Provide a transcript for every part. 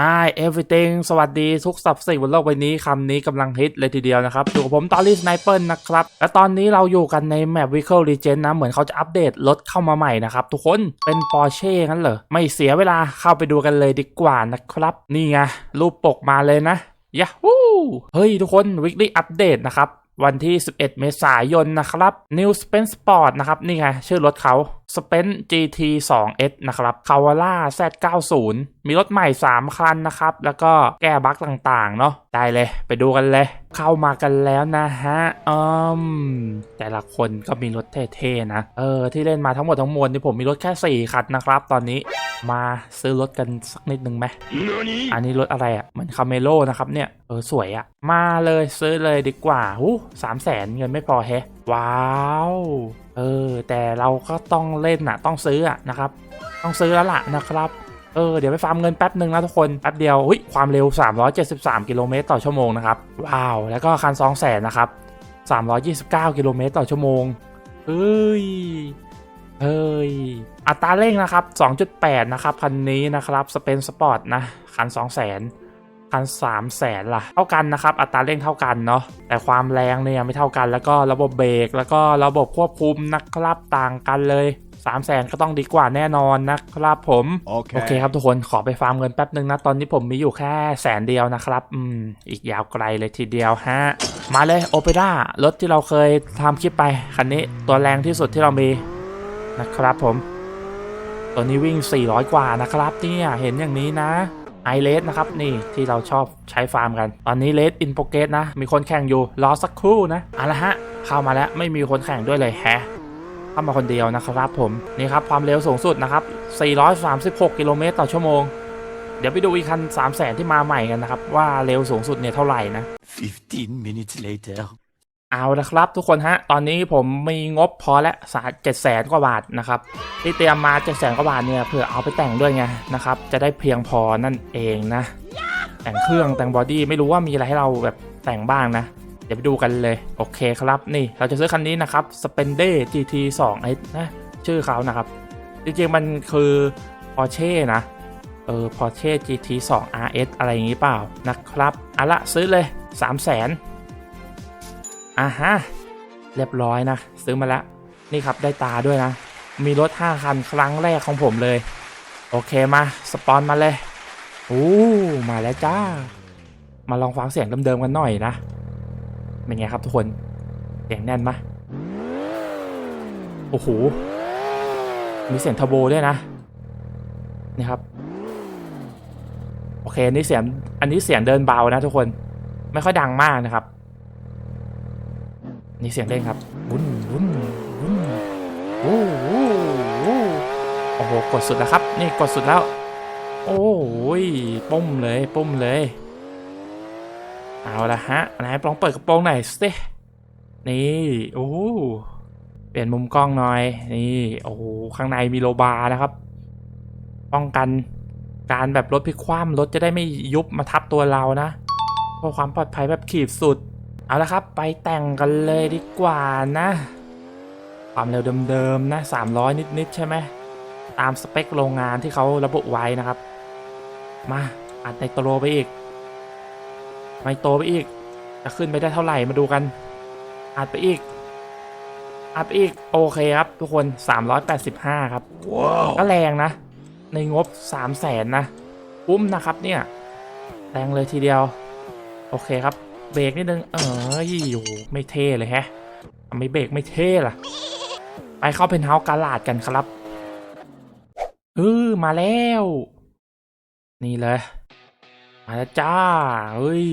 Hi everything สวัสดีทุกสับสิ่งบนโลกใบนี้คำนี้กำลังฮิตเลยทีเดียวนะครับอยู่กับผมตอรี่สไนเปิลนะครับ และตอนนี้เราอยู่กันในแมป Vehicle Legend นะ เหมือนเขาจะอัปเดตรถเข้ามาใหม่นะครับ ทุกคนเป็น Porsche งั้นเหรอ ไม่เสียเวลาเข้าไปดูกันเลยดีกว่านะครับ นี่ไง รูปปกมาเลยนะย a ฮูเฮ้ยทุกคน Weekly Update นะครับ วันที่ 11 เมษายนนะครับ New Spence Sport นะครับนี่ไงชื่อรถเขา Spence GT 2S นะครับ c a v a l a Z90 มีรถใหม่ 3 คันนะครับ แล้วก็แก้บั๊กต่างๆ เนาะได้เลย ไปดูกันเลย เข้ามากันแล้วนะฮะอืมแต่ละคนก็มีรถเท่ๆนะ เออ ที่เล่นมาทั้งหมดทั้งมวลนี่ผมมีรถแค่ 4 คันนะครับ ตอนนี้มาซื้อรถกันสักนิดนึงไหมอันนี้รถอะไรอะ่ะ เหมือนคาเมโลนะครับเนี่ย เออ สวยอะ่ะ มาเลยซื้อเลยดีกว่าหูสามแสนเงินไม่พอแฮะ ว้าวเออ แต่เราก็ต้องเล่นอะ่ะต้องซื้อนะครับ ต้องซื้อแล้วล่ะนะครับ เออ เดี๋ยวไปฟาร์มเงินแป๊บหนึ่งนะทุกคน แป๊บเดียวหุยความเร็ว 373 กิโลเมตรต่อชั่วโมงนะครับ ว้าว แล้วก็คัน2แสนนะครับ 329 กิโลเมตรต่อชั่วโมงเฮ้ยเฮ้ย อัตราเร่งนะครับ 2.8 นะครับ คันนี้นะครับ สเปนสปอร์ตนะ คัน 2 0 0 0 0 คัน3 0 0แสนล่ะ เท่ากันนะครับ อัตราเร่งเท่ากันเนาะ แต่ความแรงเนี่ยไม่เท่ากัน แล้วก็ระบบเบรก แล้วก็ระบบควบคุมนะครับต่างกันเลย3 0 0แสนก็ต้องดีกว่าแน่นอนนะครับผมโอเคครับทุกคนขอไปฟาร์มเงินแป๊บนึงนะ ตอนนี้ผมมีอยู่แค่แสนเดียวนะครับ อืม อีกยาวไกลเลยทีเดียวฮะ มาเลยโอเปร่ารถที่เราเคยทำคลิปไป คันนี้ตัวแรงที่สุดที่เรามีนะครับผม ตัวนี้วิ่ง 400 กว่านะครับเนี่ยเห็นอย่างนี้นะ ไอเลสนะครับนี่ที่เราชอบใช้ฟาร์มกัน ตอนนี้เลสอินโปรเกตนะ มีคนแข่งอยู่รอสักครู่นะเอาละฮะ เข้ามาแล้วไม่มีคนแข่งด้วยเลยแฮะเข้ามาคนเดียวนะครับ ผมนี่ครับความเร็วสูงสุดนะครับ 436 กิโลเมตรต่อชั่วโมง เดี๋ยวไปดูอีกคัน3 0 0แสนที่มาใหม่กันนะครับ ว่าเร็วสูงสุดเนี่ยเท่าไหร่นะ15 minutes later. เอาละครับทุกคนฮะ ตอนนี้ผมมีงบพอแล้วสาเจ็ดแสนกว่าบาทนะครับ ที่เตรียมมาเจ็ดแสนกว่าบาทเนี่ยเพื่อเอาไปแต่งด้วยไงนะครับ จะได้เพียงพอนั่นเองนะ แต่งเครื่องแต่งบอดี้ไม่รู้ว่ามีอะไรให้เราแบบแต่งบ้างนะ เดี๋ยวไปดูกันเลย โอเคครับนี่เราจะซื้อคันนี้นะครับ Spende GT 2 S นะชื่อเขานะครับ จริงๆมันคือ Porsche นะเออ Porsche GT 2 RS อะไรอย่างนี้เปล่านะครับเอาละซื้อเลย 3 0 0 0 0น อะฮะ เรียบร้อยนะ ซื้อมาแล้วนี่ครับได้ตาด้วยนะ มีรถ 5 คันครั้งแรกของผมเลย โอเคมา สปอนมาเลยโอ้มาแล้วจ้า มาลองฟังเสียงเดิมๆกันหน่อยนะ เป็นไงครับทุกคน เสียงแน่นปะโอ้โห มีเสียงเทอร์โบด้วยนะ นี่ครับ โอเคนี่เสียง อันนี้เสียงเดินเบานะทุกคน ไม่ค่อยดังมากนะครับ นี่เสียงเล่นครับวุ้นวุ้นวุ้นโอ้โหโอ้โหกดสุดแล้วครับ นี่กดสุดแล้ว โอ้ยปุ้มเลยปุ้มเลย เอาละฮะไหนลองเปิดกระโปรงหน่อยสินี่โอ้เปลี่ยนมุมกล้องหน่อย นี่โอ้โหข้างในมีโลบานะครับ ป้องกันการแบบรถพลิกคว่ำรถจะได้ไม่ยุบมาทับตัวเรานะเพื่อความปลอดภัยแบบขีดสุด เอาละครับ ไปแต่งกันเลยดีกว่านะ ความเร็วเดิมๆนะ300 นิดๆใช่ไหมตามสเปคโรงงานที่เขาระบุไว้นะครับ มาอัดในโตรไปอีกไม่โตไปอีก จะขึ้นไปได้เท่าไหร่มาดูกันอัดไปอีกอัดไปอีกโอเคครับ ทุกคน 385 ครับก็แรงนะ ในงบ 3 0 0แสนนะคุ้มนะครับเนี่ย แรงเลยทีเดียว โอเคครับ เบรกนิดนึง เอ้ยอ้โหไม่เท่เลยแฮะทำไมเบรกไม่เท่ล่ะ ไปเข้าเพนท์เฮาส์กาลาดกันครับเออมาแล้ว นี่เลย มาแล้วจ้า เฮ้ย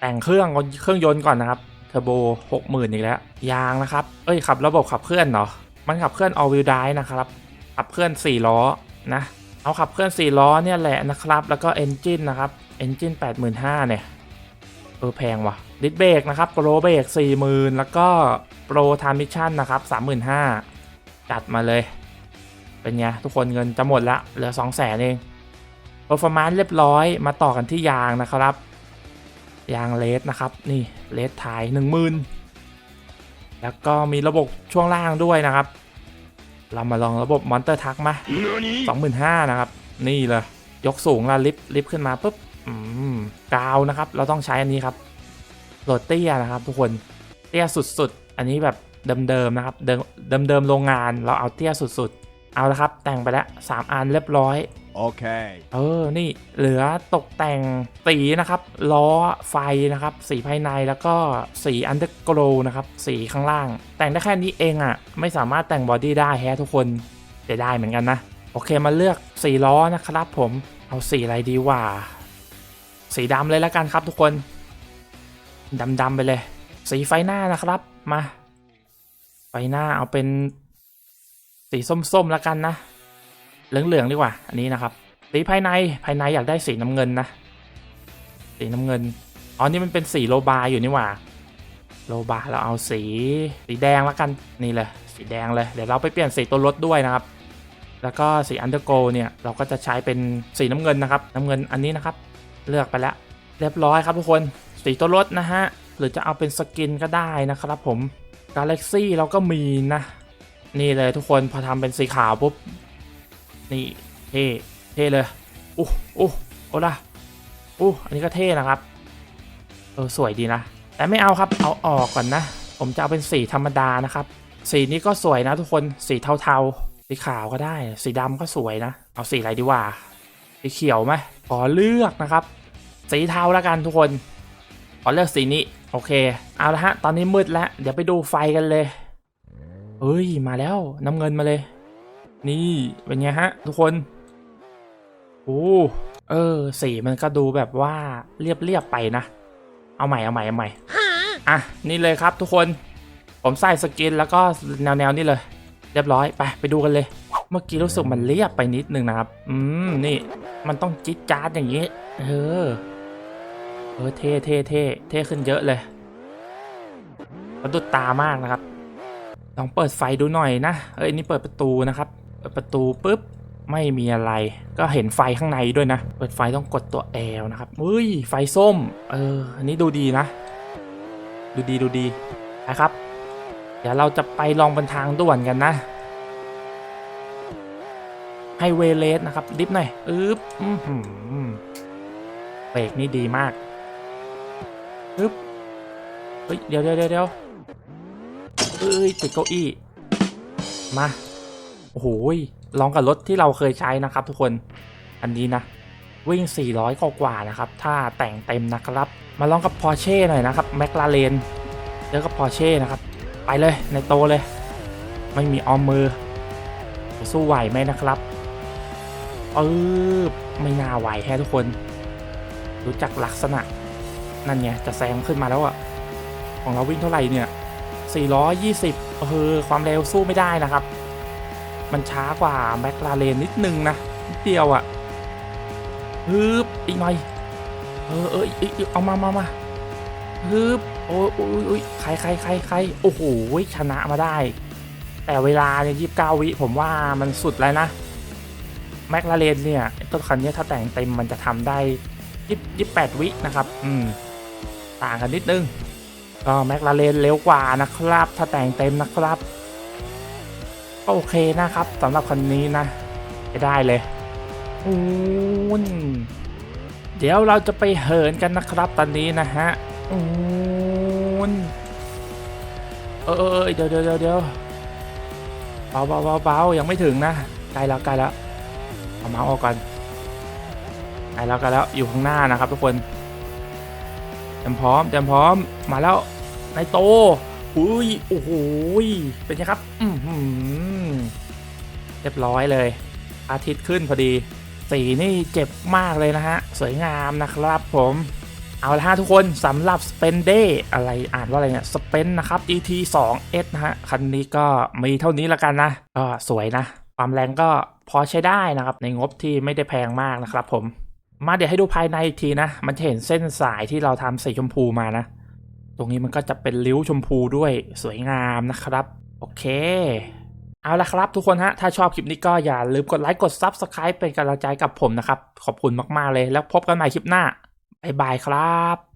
แต่งเครื่องเครื่องยนต์ก่อนนะครับ เทอร์โบหกหมื่นอีกแล้ว ยางนะครับ เอ้ยขับระบบขับเคลื่อนเนาะมันขับเคลื่อน all wheel drive นะครับ ขับเคลื่อน4ล้อนะเอาขับเคลื่อน4ล้อเนี่ยแหละนะครับ แล้วก็ engine นะครับ engine 85,000เนี่ย เออแพงว่ะดิสเบรกนะครับโปรเบรกสี่หมื่นแล้วก็โปรทามิชชั่นนะครับสามหมื่นห้าจัดมาเลย เป็นไงทุกคนเงินจะหมดละเหลือสองแสนเองเปอร์ฟอร์มานซ์เรียบร้อยมาต่อกันที่ยางนะครับ ยางเลสนะครับ นี่เลสไทยหนึ่งหมื่นแล้วก็มีระบบช่วงล่างด้วยนะครับ เรามาลองระบบมอนเตอร์ทักมาสองหมื่นห้านะครับ นี่เลยยกสูงแล้วลิฟต์ลิฟต์ขึ้นมาปุ๊บ กาวนะครับ เราต้องใช้อันนี้ครับโหลดเตี้ยนะครับ ทุกคนเตี้ยสุดๆ อันนี้แบบเดิมๆนะครับ เดิมเดิมๆโรงงานเราเอาเตี้ยสุดๆ เอาละครับ แต่งไปแล้วสามอันเรียบร้อย Okay. เออ นี่เหลือตกแต่งสีนะครับ ล้อไฟนะครับ สีภายในแล้วก็สีอันเดอร์โกลนะครับ สีข้างล่าง แต่งได้แค่นี้เองอะ่ะ ไม่สามารถแต่งบอดี้ได้แฮะทุกคนเสียดายเหมือนกันนะ โอเคมาเลือกสีล้อนะครับผม เอาสีอะไรดีว่า สีดำเลยแล้วกันครับทุกคนดำๆไปเลย สีไฟหน้านะครับ มา ไฟหน้าเอาเป็น สีส้มๆแล้วกันนะ เหลืองๆดีกว่า อันนี้นะครับ สีภายในภายในอยากได้สีน้ำเงินนะ สีน้ำเงินอ๋อนี่มันเป็นสีโลบาอยู่นี่หว่าโลบาเราเอาสีสีแดงแล้วกันนี่เลยสีแดงเลยเดี๋ยวเราไปเปลี่ยนสีตัวรถด้วยนะครับ แล้วก็สีอันเดอร์โกเนี่ยเราก็จะใช้เป็นสีน้ำเงินนะครับ น้ำเงินอันนี้นะครับ เลือกไปแล้ว เรียบร้อยครับทุกคนสีตัวรถนะฮะ หรือจะเอาเป็นสกินก็ได้นะครับผม Galaxy เราก็มีนะ นี่เลยทุกคนพอทำเป็นสีขาวปุ๊บ นี่เท่เท่เลยอู้อู้โอ้ละอู้อันนี้ก็เท่นะครับ เออสวยดีนะ แต่ไม่เอาครับ เอาออกก่อนนะ ผมจะเอาเป็นสีธรรมดานะครับ สีนี้ก็สวยนะทุกคน สีเทาๆ สีขาวก็ได้ สีดำก็สวยนะ เอาสีอะไรดีวะสีเขียวไหมขอเลือกนะครับ สีเทาแล้วกันทุกคนขอเลือกสีนี้ โอเค เอาละฮะ ตอนนี้มืดแล้ว เดี๋ยวไปดูไฟกันเลยเฮ้ย มาแล้วน้ำเงินมาเลย นี่เป็นไงฮะ ทุกคนโอ้เออ สีมันก็ดูแบบว่าเรียบๆไปนะ เอาใหม่เอาใหม่เอาใหม่อะ นี่เลยครับทุกคน ผมใส่สกินแล้วก็แนวแนวๆนี้เลย เรียบร้อยไปไปดูกันเลย เมื่อกี้รู้สึกมันเรียบไปนิดนึงนะครับ อืมนี่ มันต้องจิ๊ดจ๊าดอย่างนี้ เออ ออเท่เท่เท่เท่ขึ้นเยอะเลยสะดุดตามากนะครับ ลองเปิดไฟดูหน่อยนะ เอ้ยนี่เปิดประตูนะครับ เปิดประตูปุ๊บไม่มีอะไร ก็เห็นไฟข้างในด้วยนะ เปิดไฟต้องกดตัว L นะครับอุ้ย ไฟส้ม เออ อันนี้ดูดีนะ ดูดีดูดีนะครับ เดี๋ยวเราจะไปลองบนทางด่วนกันนะไฮเวย์เลสนะครับดิฟหน่อย อึ๊บเบรกนี่ดีมาก อึ๊บเฮ้ย เดี๋ยวเดี๋ยวเดี๋ยวเอ้ยติดเก้าอี้ มา โอ้โหลองกับรถที่เราเคยใช้นะครับทุกคน อันนี้นะ วิ่ง 400 กว่ากว่านะครับ ถ้าแต่งเต็มนะครับ มาลองกับ Porsche หน่อยนะครับ McLaren เจอกับ Porsche นะครับ ไปเลยในโตเลย ไม่มีออมมือ สู้ไหวไหมนะครับปึ๊บไม่น่าไหวแค่ทุกคน รู้จักลักษณะ นั่นไงจะแซงขึ้นมาแล้วอะของเราวิ่งเท่าไหร่เนี่ย 420เออความเร็วสู้ไม่ได้นะครับ มันช้ากว่าแมคลาเรนนิดนึงนะนิดเดียวอะ่ะฮึบอีกหน่อย เออเออเอามามามาฮึบโอ้ยโอ้ยใครใครใครใครโอ้โหชนะมาได้ แต่เวลาเนี่ยยีิบเก้าวิผมว่ามันสุดแล้วนะแมคลาเรนเนี่ยต้นคันนี้ถ้าแต่งเต็มมันจะทำได้ยี่สิบแปดวินะครับ อืม ต่างกันนิดนึง ก็แมคลาเรนเร็วกว่านะครับ ถ้าแต่งเต็มนะครับ ก็โอเคนะครับสำหรับคันนี้นะไปได้เลยอูนเดี๋ยวเราจะไปเหินกันนะครับตอนนี้นะฮะอูนเออเดี๋ยวเดี๋ยวเดี๋ยวเดี๋ยวเบาเบาเบาเบายังไม่ถึงนะใกล้แล้วใกล้แล้วเอาเมาส์ออกก่อนใกล้แล้วใกล้แล้วอยู่ข้างหน้านะครับทุกคน เตรียมพร้อมเตรียมพร้อมมาแล้วในโตอุ้ยโอ้โหเป็นไงครับอืเรียบร้อยเลย อาทิตย์ขึ้นพอดี สีนี่เจ็บมากเลยนะฮะ สวยงามนะครับผมเอาละฮะทุกคนสำหรับ s p e n d a y อะไรอ่านว่าอะไรเนี่ย s p e n นะครับ ET 2 S นะฮะ คันนี้ก็มีเท่านี้ละกันนะ ก็สวยนะ ความแรงก็พอใช้ได้นะครับ ในงบที่ไม่ได้แพงมากนะครับผม มาเดี๋ยวให้ดูภายในอีกทีนะ มันจะเห็นเส้นสายที่เราทำสีชมพูมานะ ตรงนี้มันก็จะเป็นริ้วชมพูด้วยสวยงามนะครับ โอเค เอาละครับทุกคนฮะ ถ้าชอบคลิปนี้ก็อย่าลืมกดไลค์กด Subscribe เป็นกำลังใจกับผมนะครับ ขอบคุณมากๆเลยแล้วพบกันใหม่คลิปหน้าบ๊ายบายครับ